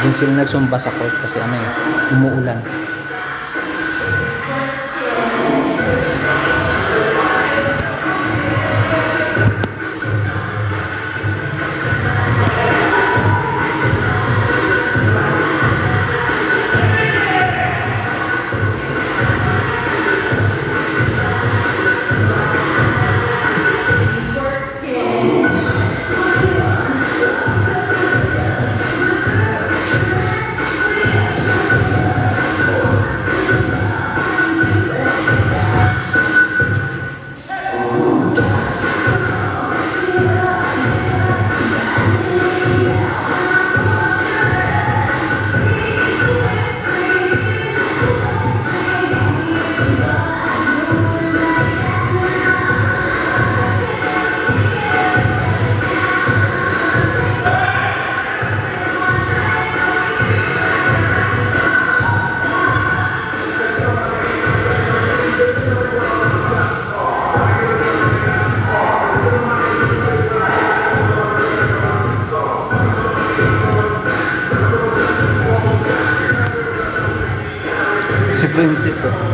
Din sila nagsumba sa court kasi ano yun, umuulan. আছে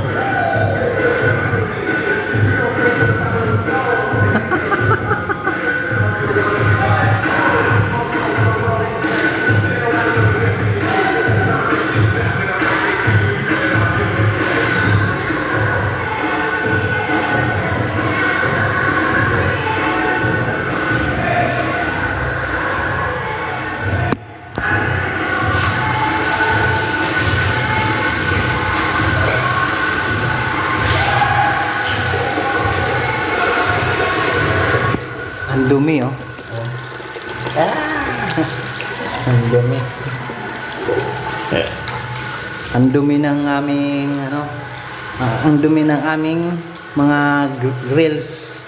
Ang dumi. Ang dumi ng aming ano, ah, ang dumi ng aming mga gr- grills.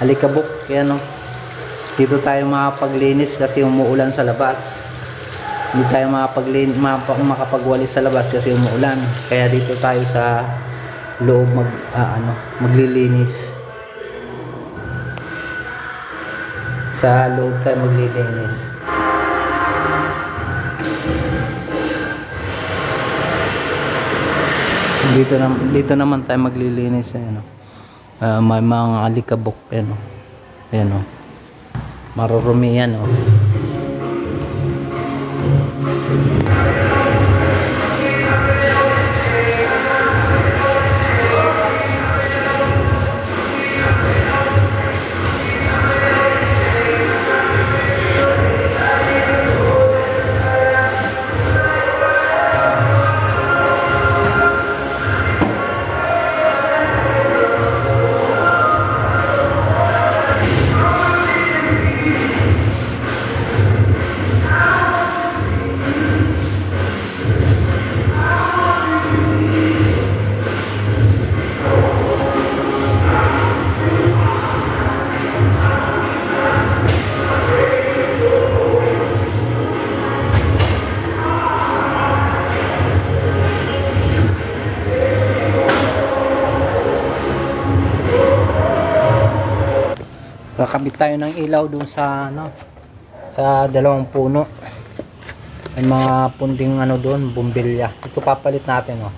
Alikabok, yan oh. Dito tayo makapaglinis kasi umuulan sa labas. Hindi tayo makapaglinis, makapagwalis sa labas kasi umuulan. Kaya dito tayo sa loob mag ah, ano, maglilinis. Sa loob tayo maglilinis. Dito na dito naman tayo maglilinis eh, no. Ah, may mga alikabok eh, no. Ayan oh. Marurumi yan oh. Kakabit tayo ng ilaw dun sa ano sa dalawang puno. May mga punding ano doon, bumbilya. Ito papalit natin oh.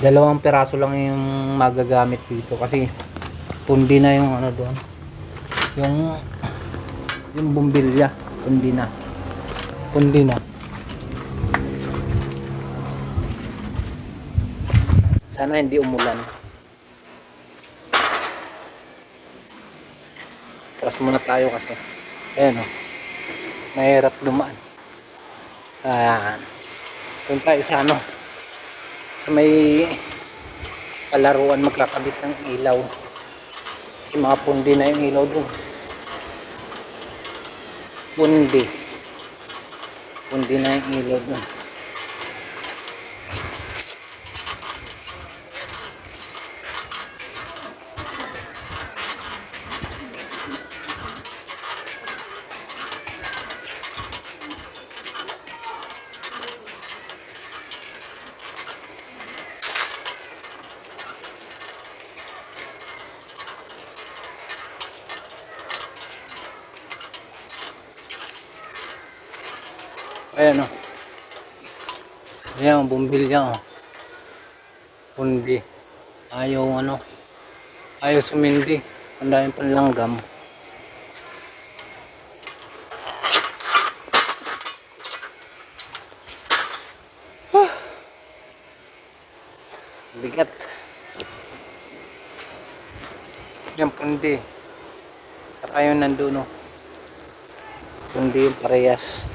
Dalawang piraso lang yung magagamit dito kasi pundi na yung ano doon. Yung yung bumbilya, pundi na. Pundi na. Sana hindi umulan. Tras muna tayo kasi. Ayan o. Mahirap dumaan. Ayan. Doon tayo sa ano. Sa may palaruan magkakabit ng ilaw. Kasi mga pundi na yung ilaw doon. Pundi. Pundi na yung ilaw doon. Ayan o. Ayan, bumbilya oh. Pundi. Ayaw ano. Ayaw sumindi. Ang daming panlanggam. Ah. Bigat. Yan pundi. Saka yun nandun oh. Pundi yung parehas.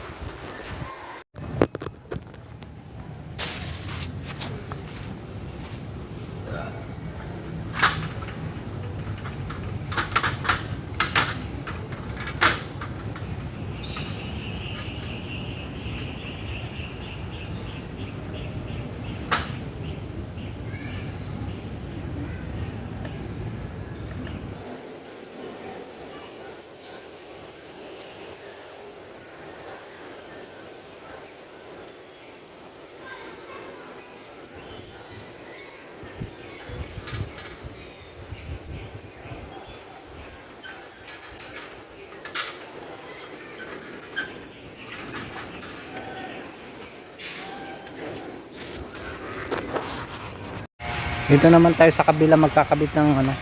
Dito naman tayo sa kabila magkakabit ng ano,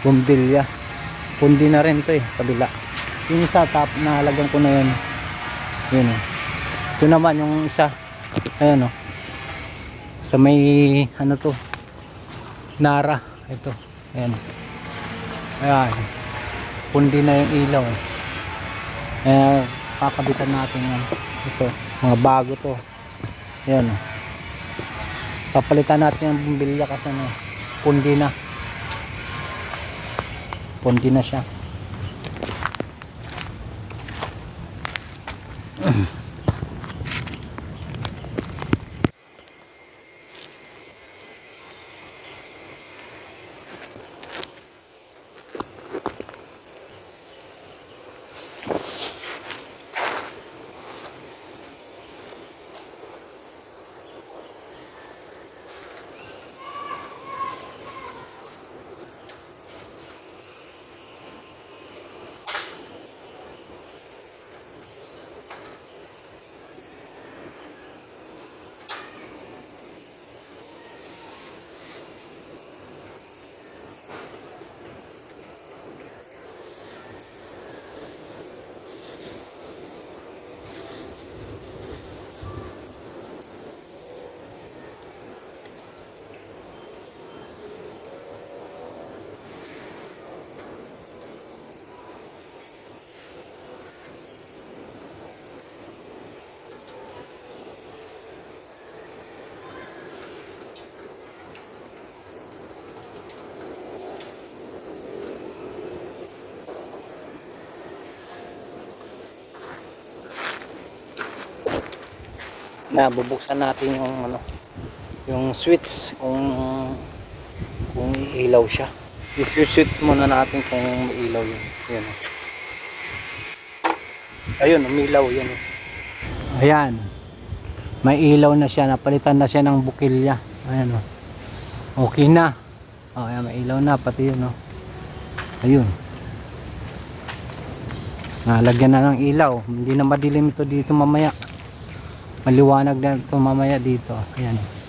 bumbilya. Pundi na rin to eh, kabila. Yung isa top na halagang ko na yun. Yun oh. Ito naman yung isa. Ayan oh. Sa may ano to. Nara. Ito. Ayan. Ayan. Pundi na yung ilaw eh. Eh, kakabitan natin yan. Ito. Mga bago to. Ayan oh. Papalitan natin ang bumbilya kasi ano, pundi na. Pundi na siya. Na bubuksan natin yung ano yung switch kung kung ilaw siya. I-switch muna natin kung ilaw yun. Yun ayun umilaw oh. ayan. May ilaw na siya. Napalitan na siya ng bukilya. Ayan oh. okay na. Oh, ayan, may ilaw na. Pati yun oh. ayun. Nalagyan na ng ilaw. Hindi na madilim ito dito mamaya maliwanag na ito mamaya dito. Ayan